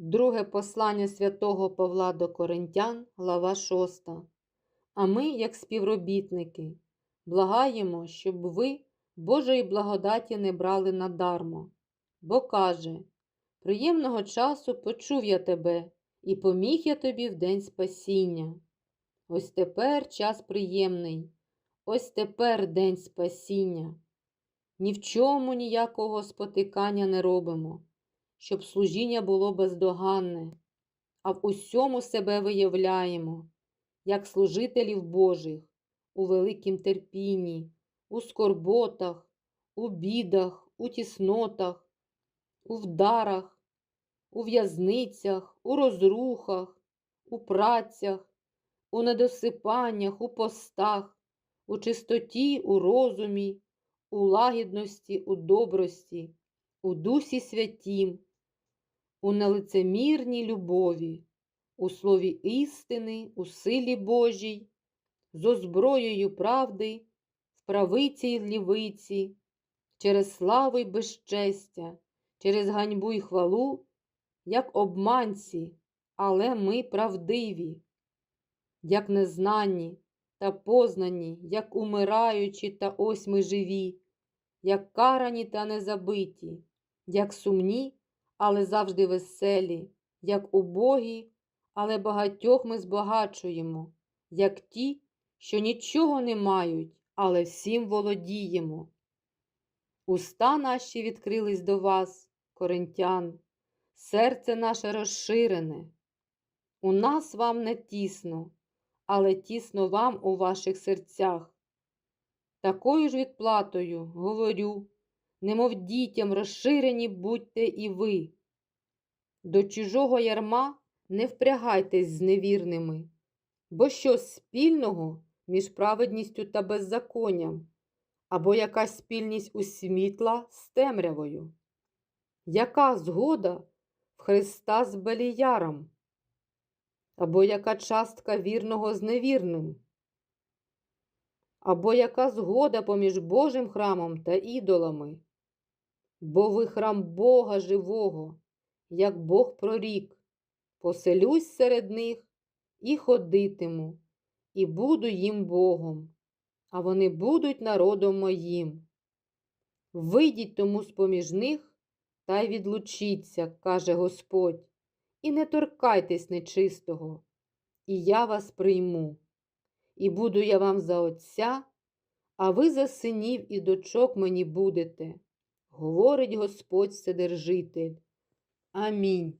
Друге послання святого Павла до Коринтян, глава 6. А ми, як співробітники, благаємо, щоб ви Божої благодаті не брали надармо. Бо каже: Приємного часу почув я тебе, і поміг я тобі в день спасіння. Ось тепер час приємний, ось тепер день спасіння. Ні в чому ніякого спотикання не робимо щоб служіння було бездоганне, а в усьому себе виявляємо, як служителів Божих, у великім терпінні, у скорботах, у бідах, у тіснотах, у вдарах, у в'язницях, у розрухах, у працях, у недосипаннях, у постах, у чистоті, у розумі, у лагідності, у добрості, у Дусі Святім, у нелицемірній любові, у слові істини, у силі Божій, з озброєю правди, в правиці й лівиці, через славу й безчестя, через ганьбу й хвалу, як обманці, але ми правдиві, як незнані та познані, як умираючі, та ось ми живі, як карані та незабиті, як сумні але завжди веселі, як убогі, але багатьох ми збагачуємо, як ті, що нічого не мають, але всім володіємо. Уста наші відкрились до вас, коринтян, серце наше розширене. У нас вам не тісно, але тісно вам у ваших серцях. Такою ж відплатою говорю немов дітям розширені будьте і ви. До чужого ярма не впрягайтесь з невірними, бо що спільного між праведністю та беззаконням, або якась спільність у світла з темрявою? Яка згода в Христа з Беліяром? Або яка частка вірного з невірним? Або яка згода поміж Божим храмом та ідолами? Бо ви храм Бога живого, як Бог прорік, поселюсь серед них і ходитиму, і буду їм Богом, а вони будуть народом моїм. Вийдіть тому з поміж них та й відлучіться, каже Господь, і не торкайтесь нечистого, і я вас прийму, і буду я вам за Отця, а ви за синів і дочок мені будете говорить Господь Вседержитель. Амінь.